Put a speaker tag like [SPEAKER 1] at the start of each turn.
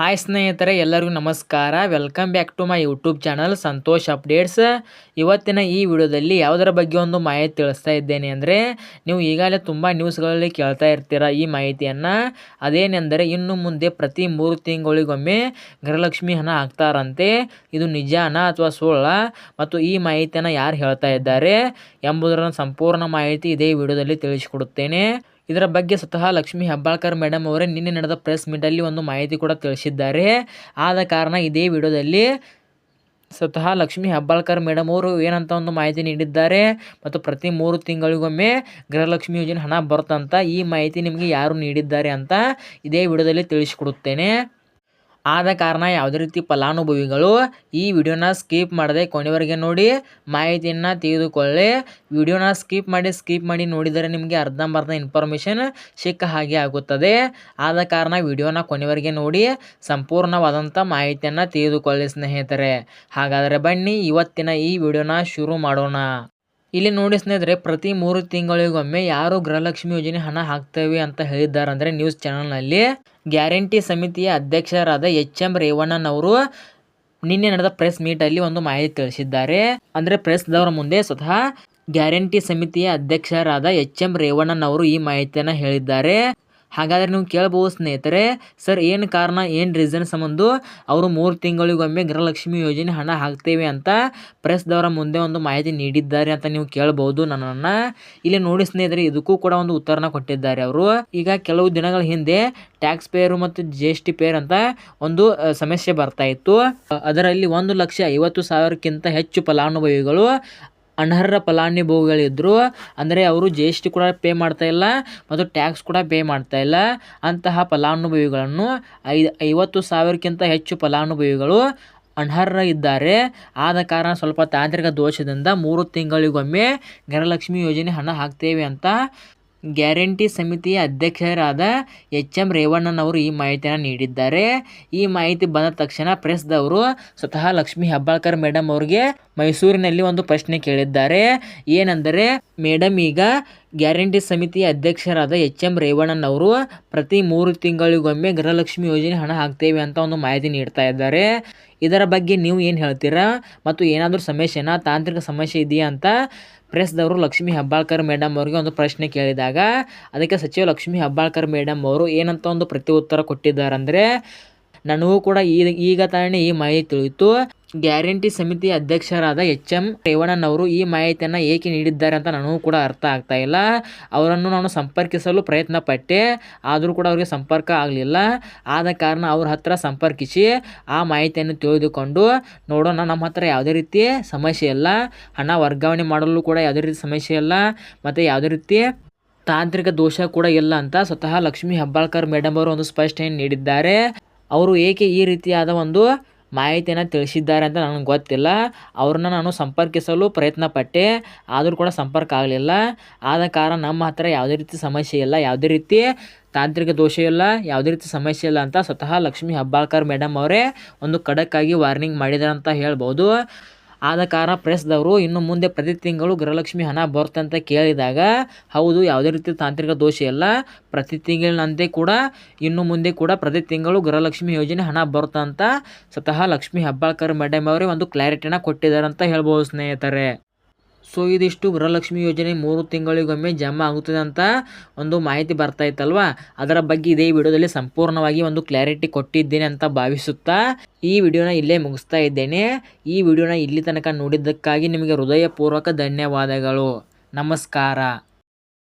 [SPEAKER 1] Hi ಸ್ನೇಹಿತರೆ, ಎಲ್ಲರಿಗೂ ನಮಸ್ಕಾರ. Welcome back to my YouTube channel Santosh updates ಇವತ್ತಿನ ಈ ವಿಡಿಯೋದಲ್ಲಿ ಯಾವುದರ ಬಗ್ಗೆ ಒಂದು ಮಾಹಿತಿ ತಿಳಿಸ್ತಾ ಇದ್ದೇನೆ ಅಂದರೆ, ನೀವು ಈಗಾಗಲೇ ತುಂಬ ನ್ಯೂಸ್ಗಳಲ್ಲಿ ಕೇಳ್ತಾ ಇರ್ತೀರ ಈ ಮಾಹಿತಿಯನ್ನು. ಅದೇನೆಂದರೆ, ಇನ್ನು ಮುಂದೆ ಪ್ರತಿ ಮೂರು ತಿಂಗಳಿಗೊಮ್ಮೆ ಗೃಹಲಕ್ಷ್ಮಿ ಹಣ ಹಾಕ್ತಾರಂತೆ. ಇದು ನಿಜಾನ ಅಥವಾ ಸುಳ್ಳ? ಮತ್ತು ಈ ಮಾಹಿತಿಯನ್ನು ಯಾರು ಹೇಳ್ತಾ ಇದ್ದಾರೆ ಎಂಬುದರ ಸಂಪೂರ್ಣ ಮಾಹಿತಿ ಇದೇ ವಿಡಿಯೋದಲ್ಲಿ ತಿಳಿಸಿಕೊಡುತ್ತೇನೆ. ಇದರ ಬಗ್ಗೆ ಸ್ವತಃ ಲಕ್ಷ್ಮೀ ಹೆಬ್ಬಾಳ್ಕರ್ ಮೇಡಮ್ ಅವರೇ ನಿನ್ನೆ ನಡೆದ ಪ್ರೆಸ್ ಮೀಟಲ್ಲಿ ಒಂದು ಮಾಹಿತಿ ಕೂಡ ತಿಳಿಸಿದ್ದಾರೆ. ಆದ ಕಾರಣ ಇದೇ ವಿಡಿಯೋದಲ್ಲಿ ಸ್ವತಃ ಲಕ್ಷ್ಮೀ ಹೆಬ್ಬಾಳ್ಕರ್ ಮೇಡಮ್ ಅವರು ಏನಂತ ಒಂದು ಮಾಹಿತಿ ನೀಡಿದ್ದಾರೆ ಮತ್ತು ಪ್ರತಿ ಮೂರು ತಿಂಗಳಿಗೊಮ್ಮೆ ಗೃಹಲಕ್ಷ್ಮಿ ಯೋಜನೆ ಹಣ ಬರುತ್ತಂತ ಈ ಮಾಹಿತಿ ನಿಮಗೆ ಯಾರು ನೀಡಿದ್ದಾರೆ ಅಂತ ಇದೇ ವಿಡಿಯೋದಲ್ಲಿ ತಿಳಿಸಿಕೊಡುತ್ತೇನೆ. ಆದ ಕಾರಣ ಯಾವುದೇ ರೀತಿ ಫಲಾನುಭವಿಗಳು ಈ ವಿಡಿಯೋನ ಸ್ಕಿಪ್ ಮಾಡದೆ ಕೊನೆವರೆಗೆ ನೋಡಿ ಮಾಹಿತಿಯನ್ನು ತೆಗೆದುಕೊಳ್ಳಿ. ವಿಡಿಯೋನ ಸ್ಕಿಪ್ ಮಾಡಿ ಸ್ಕಿಪ್ ಮಾಡಿ ನೋಡಿದರೆ ನಿಮಗೆ ಅರ್ಧಂಬರ್ಧ ಇನ್ಫಾರ್ಮೇಷನ್ ಸಿಕ್ಕ ಹಾಗೆ ಆಗುತ್ತದೆ. ಆದ ಕಾರಣ ವಿಡಿಯೋನ ಕೊನೆವರೆಗೆ ನೋಡಿ, ಸಂಪೂರ್ಣವಾದಂಥ ಮಾಹಿತಿಯನ್ನು ತೆಗೆದುಕೊಳ್ಳಿ ಸ್ನೇಹಿತರೆ. ಹಾಗಾದರೆ ಬನ್ನಿ, ಇವತ್ತಿನ ಈ ವಿಡಿಯೋನ ಶುರು ಮಾಡೋಣ. ಇಲ್ಲಿ ನೋಡಿ ಸ್ನೇಹಿತರೆ, ಪ್ರತಿ ಮೂರು ತಿಂಗಳಿಗೊಮ್ಮೆ ಯಾರು ಗೃಹಲಕ್ಷ್ಮಿ ಯೋಜನೆ ಹಣ ಹಾಕ್ತೇವೆ ಅಂತ ಹೇಳಿದ್ದಾರೆ ಅಂದರೆ ನ್ಯೂಸ್ ಚಾನಲ್ನಲ್ಲಿ ಗ್ಯಾರಂಟಿ ಸಮಿತಿಯ ಅಧ್ಯಕ್ಷರಾದ ಎಚ್ ಎಂ ರೇವಣ್ಣನವರು ನಿನ್ನೆ ನಡೆದ ಪ್ರೆಸ್ ಮೀಟಲ್ಲಿ ಒಂದು ಮಾಹಿತಿ ತಿಳಿಸಿದ್ದಾರೆ. ಅಂದರೆ ಪ್ರೆಸ್ದವರ ಮುಂದೆ ಸ್ವತಃ ಗ್ಯಾರಂಟಿ ಸಮಿತಿಯ ಅಧ್ಯಕ್ಷರಾದ ಎಚ್ ಎಂ ರೇವಣ್ಣನವರು ಈ ಮಾಹಿತಿಯನ್ನು ಹೇಳಿದ್ದಾರೆ. ಹಾಗಾದರೆ ನೀವು ಕೇಳ್ಬೋದು ಸ್ನೇಹಿತರೆ, ಸರ್ ಏನು ಕಾರಣ, ಏನು ರೀಸನ್ ಸಂಬಂಧ? ಅವರು ಮೂರು ತಿಂಗಳಿಗೊಮ್ಮೆ ಗೃಹಲಕ್ಷ್ಮಿ ಯೋಜನೆ ಹಣ ಹಾಕ್ತೇವೆ ಅಂತ ಪ್ರೆಸ್ದವರ ಮುಂದೆ ಒಂದು ಮಾಹಿತಿ ನೀಡಿದ್ದಾರೆ ಅಂತ ನೀವು ಕೇಳ್ಬೋದು ನನ್ನನ್ನು. ಇಲ್ಲಿ ನೋಡಿ ಸ್ನೇಹಿತರೆ, ಇದಕ್ಕೂ ಕೂಡ ಒಂದು ಉತ್ತರನ ಕೊಟ್ಟಿದ್ದಾರೆ ಅವರು. ಈಗ ಕೆಲವು ದಿನಗಳ ಹಿಂದೆ ಟ್ಯಾಕ್ಸ್ ಪೇರು ಮತ್ತು ಜಿ ಎಸ್ ಟಿ ಪೇರ್ ಅಂತ ಒಂದು ಸಮಸ್ಯೆ ಬರ್ತಾ ಇತ್ತು. ಅದರಲ್ಲಿ ಒಂದು ಲಕ್ಷ ಐವತ್ತು ಸಾವಿರಕ್ಕಿಂತ ಹೆಚ್ಚು ಫಲಾನುಭವಿಗಳು ಅನರ್ಹ ಫಲಾನುಭವಿಗಳಿದ್ದರು ಅಂದರೆ ಅವರು ಜಿ ಎಸ್ ಟಿ ಕೂಡ ಪೇ ಮಾಡ್ತಾ ಇಲ್ಲ ಮತ್ತು ಟ್ಯಾಕ್ಸ್ ಕೂಡ ಪೇ ಮಾಡ್ತಾ ಇಲ್ಲ. ಅಂತಹ ಫಲಾನುಭವಿಗಳನ್ನು ಐದು, ಐವತ್ತು ಸಾವಿರಕ್ಕಿಂತ ಹೆಚ್ಚು ಫಲಾನುಭವಿಗಳು ಅನರ್ಹ ಇದ್ದಾರೆ. ಆದ ಕಾರಣ ಸ್ವಲ್ಪ ತಾಂತ್ರಿಕ ದೋಷದಿಂದ ಮೂರು ತಿಂಗಳಿಗೊಮ್ಮೆ ಗೃಹಲಕ್ಷ್ಮಿ ಯೋಜನೆ ಹಣ ಹಾಕ್ತೇವೆ ಅಂತ ಗ್ಯಾರಂಟಿ ಸಮಿತಿಯ ಅಧ್ಯಕ್ಷರಾದ ಎಚ್ ಎಂ ರೇವಣ್ಣನವರು ಈ ಮಾಹಿತಿಯನ್ನು ನೀಡಿದ್ದಾರೆ. ಈ ಮಾಹಿತಿ ಬಂದ ತಕ್ಷಣ ಪ್ರೆಸ್ದವರು ಸ್ವತಃ ಲಕ್ಷ್ಮೀ ಹೆಬ್ಬಾಳ್ಕರ್ ಮೇಡಮ್ ಅವರಿಗೆ ಮೈಸೂರಿನಲ್ಲಿ ಒಂದು ಪ್ರಶ್ನೆ ಕೇಳಿದ್ದಾರೆ. ಏನೆಂದರೆ ಮೇಡಮ್ ಈಗ ಗ್ಯಾರಂಟಿ ಸಮಿತಿಯ ಅಧ್ಯಕ್ಷರಾದ ಎಚ್ ಎಂ ರೇವಣ್ಣನವರು ಪ್ರತಿ ಮೂರು ತಿಂಗಳಿಗೊಮ್ಮೆ ಗೃಹಲಕ್ಷ್ಮಿ ಯೋಜನೆ ಹಣ ಹಾಕ್ತೇವೆ ಅಂತ ಒಂದು ಮಾಹಿತಿ ನೀಡ್ತಾ ಇದ್ದಾರೆ. ಇದರ ಬಗ್ಗೆ ನೀವು ಏನು ಹೇಳ್ತೀರಾ? ಮತ್ತು ಏನಾದರೂ ಸಮಸ್ಯೆನಾ? ತಾಂತ್ರಿಕ ಸಮಸ್ಯೆ ಇದೆಯಾ? ಅಂತ ಪ್ರೆಸ್ದವರು ಲಕ್ಷ್ಮೀ ಹೆಬ್ಬಾಳ್ಕರ್ ಮೇಡಮ್ ಅವರಿಗೆ ಒಂದು ಪ್ರಶ್ನೆ ಕೇಳಿದಾಗ, ಅದಕ್ಕೆ ಸಚಿವ ಲಕ್ಷ್ಮೀ ಹೆಬ್ಬಾಳ್ಕರ್ ಮೇಡಮ್ ಅವರು ಏನಂತ ಒಂದು ಪ್ರತಿ ಉತ್ತರ ಕೊಟ್ಟಿದ್ದಾರೆ ಅಂದರೆ ನನಗೂ ಕೂಡ ಈಗ ತಾನೇ ಈ ಮಾಹಿತಿ ತಿಳಿಯಿತು. ಗ್ಯಾರಂಟಿ ಸಮಿತಿ ಅಧ್ಯಕ್ಷರಾದ ಎಚ್ ಎಂ ರೇವಣ್ಣನವರು ಈ ಮಾಹಿತಿಯನ್ನು ಏಕೆ ನೀಡಿದ್ದಾರೆ ಅಂತ ನನಗೂ ಕೂಡ ಅರ್ಥ ಆಗ್ತಾ ಇಲ್ಲ. ಅವರನ್ನು ನಾನು ಸಂಪರ್ಕಿಸಲು ಪ್ರಯತ್ನ ಪಟ್ಟೆ ಆದರೂ ಕೂಡ ಅವರಿಗೆ ಸಂಪರ್ಕ ಆಗಲಿಲ್ಲ. ಆದ ಕಾರಣ ಅವ್ರ ಹತ್ರ ಸಂಪರ್ಕಿಸಿ ಆ ಮಾಹಿತಿಯನ್ನು ತಿಳಿದುಕೊಂಡು, ನೋಡೋಣ ನಮ್ಮ ಹತ್ರ ಯಾವುದೇ ರೀತಿ ಸಮಸ್ಯೆ ಇಲ್ಲ. ಹಣ ವರ್ಗಾವಣೆ ಮಾಡಲು ಕೂಡ ಯಾವುದೇ ರೀತಿ ಸಮಸ್ಯೆ ಇಲ್ಲ. ಮತ್ತು ಯಾವುದೇ ರೀತಿ ತಾಂತ್ರಿಕ ದೋಷ ಕೂಡ ಇಲ್ಲ ಅಂತ ಸ್ವತಃ ಲಕ್ಷ್ಮೀ ಹೆಬ್ಬಾಳ್ಕರ್ ಮೇಡಮ್ ಅವರು ಒಂದು ಸ್ಪಷ್ಟನೆ ನೀಡಿದ್ದಾರೆ. ಅವರು ಏಕೆ ಈ ರೀತಿಯಾದ ಒಂದು ಮಾಹಿತಿಯನ್ನು ತಿಳಿಸಿದ್ದಾರೆ ಅಂತ ನನಗೆ ಗೊತ್ತಿಲ್ಲ. ಅವ್ರನ್ನ ನಾನು ಸಂಪರ್ಕಿಸಲು ಪ್ರಯತ್ನ ಪಟ್ಟೆ. ಆದರೂ ಕೂಡ ಸಂಪರ್ಕ ಆಗಲಿಲ್ಲ. ಆದ ಕಾರಣ ನಮ್ಮ ಹತ್ರ ಯಾವುದೇ ರೀತಿ ಸಮಸ್ಯೆ ಇಲ್ಲ. ಯಾವುದೇ ರೀತಿ ತಾಂತ್ರಿಕ ದೋಷ ಇಲ್ಲ. ಯಾವುದೇ ರೀತಿ ಸಮಸ್ಯೆ ಇಲ್ಲ ಅಂತ ಸ್ವತಃ ಲಕ್ಷ್ಮೀ ಹೆಬ್ಬಾಳ್ಕರ್ ಮೇಡಮ್ ಅವರೇ ಒಂದು ಖಡಕ್ಕಾಗಿ ವಾರ್ನಿಂಗ್ ಮಾಡಿದ್ದಾರೆ ಅಂತ ಹೇಳ್ಬೋದು. ಆದ ಕಾರಣ ಪ್ರೆಸ್ದವರು ಇನ್ನು ಮುಂದೆ ಪ್ರತಿ ತಿಂಗಳು ಗೃಹಲಕ್ಷ್ಮಿ ಹಣ ಬರುತ್ತೆ ಅಂತ ಕೇಳಿದಾಗ, ಹೌದು, ಯಾವುದೇ ರೀತಿ ತಾಂತ್ರಿಕ ದೋಷ ಇಲ್ಲ. ಪ್ರತಿ ತಿಂಗಳಿನಂತೆ ಕೂಡ, ಇನ್ನು ಮುಂದೆ ಕೂಡ ಪ್ರತಿ ತಿಂಗಳು ಗೃಹಲಕ್ಷ್ಮಿ ಯೋಜನೆ ಹಣ ಅಂತ ಸ್ವತಃ ಲಕ್ಷ್ಮಿ ಹೆಬ್ಬಾಳ್ಕರ್ ಮೇಡಮ್ ಅವರೇ ಒಂದು ಕ್ಲಾರಿಟಿನ ಕೊಟ್ಟಿದ್ದಾರೆ ಅಂತ ಹೇಳ್ಬೋದು ಸ್ನೇಹಿತರೆ. ಸೊ ಇದಿಷ್ಟು ಗೃಹಲಕ್ಷ್ಮಿ ಯೋಜನೆ ಮೂರು ತಿಂಗಳಿಗೊಮ್ಮೆ ಜಮಾ ಆಗುತ್ತದೆ ಅಂತ ಒಂದು ಮಾಹಿತಿ ಬರ್ತಾ ಇತ್ತಲ್ವಾ? ಅದರ ಬಗ್ಗೆ ಇದೇ ವಿಡಿಯೋದಲ್ಲಿ ಸಂಪೂರ್ಣವಾಗಿ ಒಂದು ಕ್ಲಾರಿಟಿ ಕೊಟ್ಟಿದ್ದೇನೆ ಅಂತ ಭಾವಿಸುತ್ತಾ ಈ ವಿಡಿಯೋನ ಇಲ್ಲೇ ಮುಗಿಸ್ತಾ ಇದ್ದೇನೆ. ಈ ವಿಡಿಯೋನ ಇಲ್ಲಿ ತನಕ ನೋಡಿದ್ದಕ್ಕಾಗಿ ನಿಮಗೆ ಹೃದಯಪೂರ್ವಕ ಧನ್ಯವಾದಗಳು. ನಮಸ್ಕಾರ.